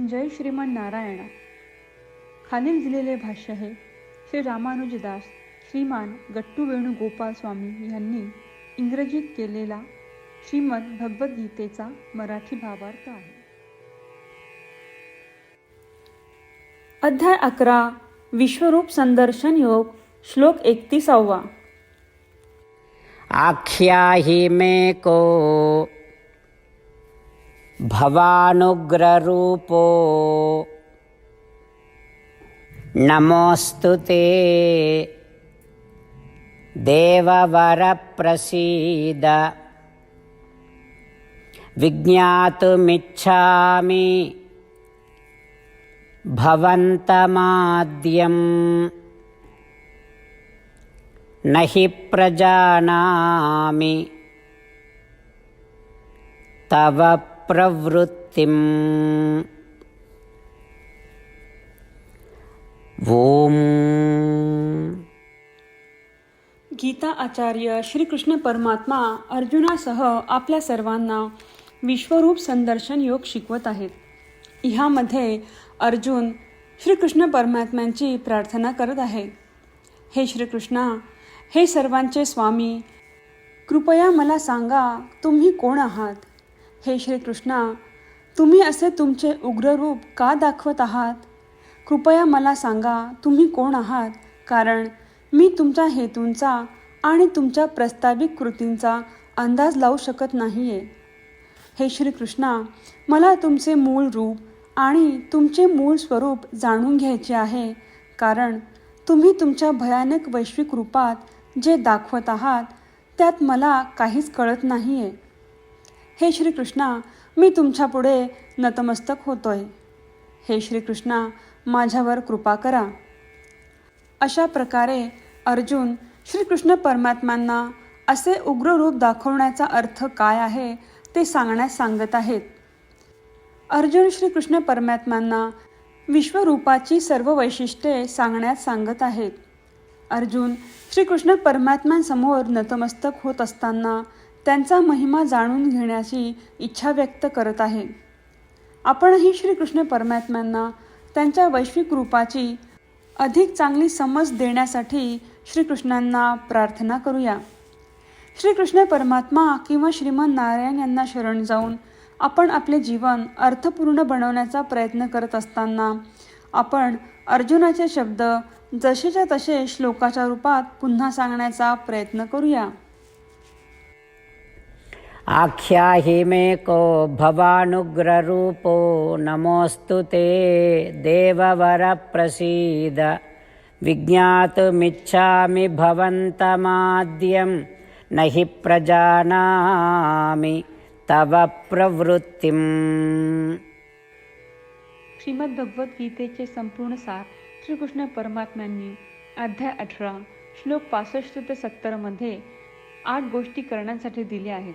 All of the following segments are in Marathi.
जय श्रीमन नारायणा. खालील दिलेले भाष्य हे श्री रामानुजदास श्रीमान गट्टू वेणुगोपाल स्वामी यांनी इंग्रजीत केलेला श्रीमद भगवद्गीतेचा मराठी भावार्थ आहे. अध्याय अकरा विश्वरूप संदर्शन योग श्लोक एकतीसावा. आख्याहि मे को भवानुग्ररूपो नमोऽस्तु ते देववरप्रसीद विज्ञातुमिच्छामि भवन्तमाद्यम् न हि प्रजानामि तव प्रवृत्तिम्। ओम्। गीता आचार्य श्रीकृष्ण परमात्मा अर्जुनासह आपल्या सर्वांना विश्वरूप संदर्शन योग शिकवत आहेत. ह्यामध्ये अर्जुन श्रीकृष्ण परमात्म्यांची प्रार्थना करत आहे. हे श्रीकृष्णा हे सर्वांचे स्वामी कृपया मला सांगा तुम्ही कोण आहात? हे श्रीकृष्णा तुम्ही असे तुमचे उग्र रूप का दाखवत आहात? कृपया मला सांगा तुम्ही कोण आहात? कारण मी तुमच्या हेतूंचा आणि तुमच्या प्रस्ताविक कृतींचा अंदाज लावू शकत नाही आहे हे श्रीकृष्णा मला तुमचे मूळ रूप आणि तुमचे मूळ स्वरूप जाणून घ्यायचे आहे. कारण तुम्ही तुमच्या भयानक वैश्विक रूपात जे दाखवत आहात त्यात मला काहीच कळत नाही आहे हे श्रीकृष्णा मी तुमच्यापुढे नतमस्तक होतोय. हे श्रीकृष्णा माझ्यावर कृपा करा. अशा प्रकारे अर्जुन श्रीकृष्ण परमात्म्यांना असे उग्र रूप दाखवण्याचा अर्थ काय आहे ते सांगण्यास सांगत आहेत. अर्जुन श्रीकृष्ण परमात्म्यांना विश्वरूपाची सर्व वैशिष्ट्ये सांगण्यास सांगत आहेत. अर्जुन श्रीकृष्ण परमात्म्यांसमोर नतमस्तक होत असताना त्यांचा महिमा जाणून घेण्याची इच्छा व्यक्त करत आहे. आपणही श्रीकृष्ण परमात्म्यांना त्यांच्या वैश्विक रूपाची अधिक चांगली समज देण्यासाठी श्रीकृष्णांना प्रार्थना करूया. श्रीकृष्ण परमात्मा किंवा श्रीमन नारायण यांना शरण जाऊन आपण आपले जीवन अर्थपूर्ण बनवण्याचा प्रयत्न करत असताना आपण अर्जुनाचे शब्द जसेच्या तसे श्लोकाच्या रूपात पुन्हा सांगण्याचा प्रयत्न करूया. आख्या मे को भवानुग्ररूपो नमोऽस्तु ते देववरप्रसीद। विज्ञातुमिच्छामि भवन्तमाद्यं न हि प्रजानामि तव प्रवृत्तिम्। श्रीमद्भगवद्गीतेचे संपूर्ण सार श्रीकृष्ण परमात्म्यांनी अध्याय अठरा श्लोक पासष्ट ते सत्तरमध्ये आठ गोष्टी करण्यासाठी दिल्या आहेत.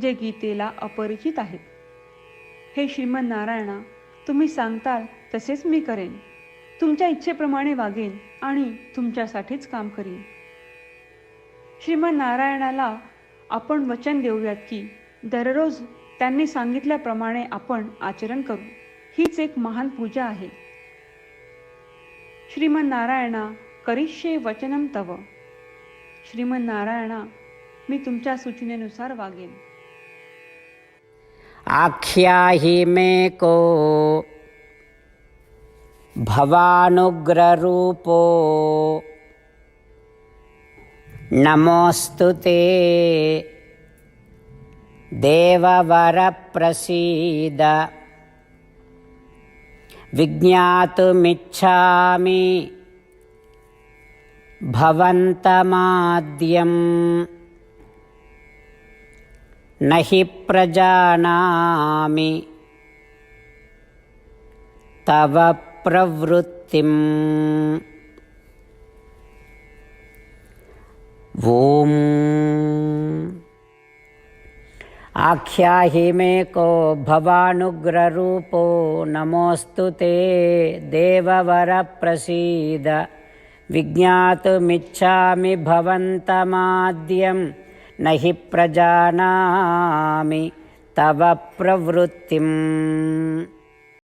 जे गीतेला अपरिचित आहेत. हे श्रीमन्नारायणा तुम्ही सांगताल तसेच मी करेन. तुमच्या इच्छेप्रमाणे वागेन आणि तुमच्यासाठीच काम करीन. श्रीमन्नारायणाला आपण वचन देऊयात की दररोज त्यांनी सांगितल्याप्रमाणे आपण आचरण करू. हीच एक महान पूजा आहे. श्रीमन्नारायणा करिष्ये वचनम तव. श्रीमन्नारायणा मी तुमच्या सूचनेनुसार वागेन. आख्याहि मे को भवानुग्ररूपो नमोऽस्तु ते देववरप्रसीद विज्ञातुमिच्छामि भवन्तमाद्यम् न हि प्रजानामि तव प्रवृत्तिम् ॐ आख्याहि मे को भवानुग्ररूपो नमोऽस्तु ते देववरप्रसीद विज्ञातुमिच्छामि भवन्तमाद्यं न हि प्रजानामि तव प्रवृत्तिम्